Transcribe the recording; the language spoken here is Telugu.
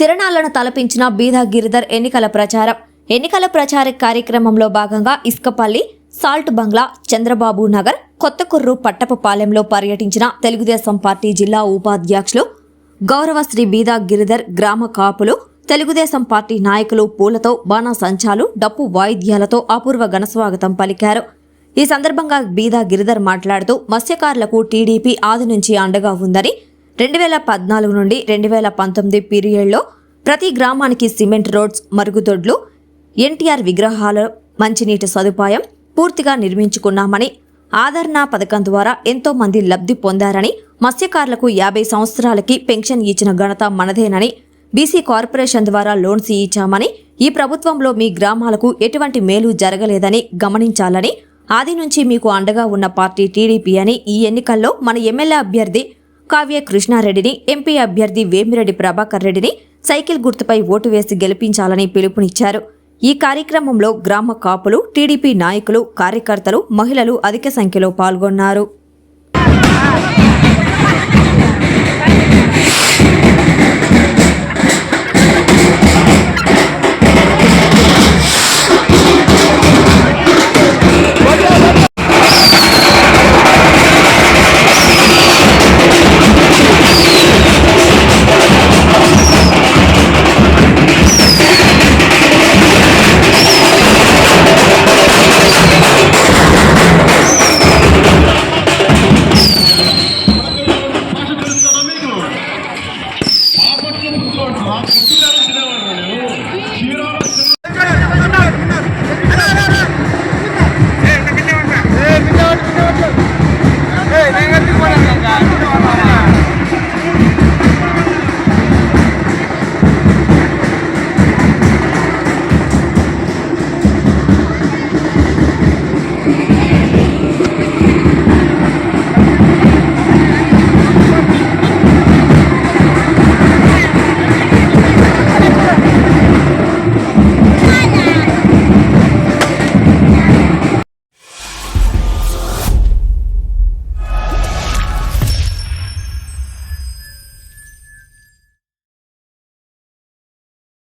తిరణాలను తలపించిన బీదా గిరిధర్ ఎన్నికల ప్రచారం. ఎన్నికల ప్రచార కార్యక్రమంలో భాగంగా ఇసుకపల్లి సాల్ట్ బంగ్లా చంద్రబాబు నగర్ కొత్తకుర్రు పట్టపపాలెంలో పర్యటించిన తెలుగుదేశం పార్టీ జిల్లా ఉపాధ్యక్షులు గౌరవ శ్రీ బీదా గిరిధర్ గ్రామ కాపులు తెలుగుదేశం పార్టీ నాయకులు పూలతో బాణాసంచాలు డప్పు వాయిద్యాలతో అపూర్వ ఘనస్వాగతం పలికారు. ఈ సందర్భంగా బీదా గిరిధర్ మాట్లాడుతూ మత్స్యకారులకు టీడీపీ ఆది నుంచి అండగా ఉందని రెండు వేల పద్నాలుగు నుండి రెండు వేల పంతొమ్మిది పీరియడ్లో ప్రతి గ్రామానికి సిమెంట్ రోడ్స్ మరుగుదొడ్లు ఎన్టీఆర్ విగ్రహాల మంచినీటి సదుపాయం పూర్తిగా నిర్మించుకున్నామని ఆదరణ పథకం ద్వారా ఎంతో మంది లబ్ధి పొందారని మత్స్యకారులకు యాభై సంవత్సరాలకి పెన్షన్ ఇచ్చిన ఘనత మనదేనని బీసీ కార్పొరేషన్ ద్వారా లోన్స్ ఇచ్చామని ఈ ప్రభుత్వంలో మీ గ్రామాలకు ఎటువంటి మేలు జరగలేదని గమనించాలని ఆది నుంచి మీకు అండగా ఉన్న పార్టీ టీడీపీ అని ఈ ఎన్నికల్లో మన ఎమ్మెల్యే అభ్యర్థి కావ్య కృష్ణారెడ్డిని ఎంపీ అభ్యర్థి వేమిరెడ్డి ప్రభాకర్ రెడ్డిని సైకిల్ గుర్తుపై ఓటు వేసి గెలిపించాలని పిలుపునిచ్చారు. ఈ కార్యక్రమంలో గ్రామ కాపులు టీడీపీ నాయకులు కార్యకర్తలు మహిళలు అధిక సంఖ్యలో పాల్గొన్నారు. 福田の品川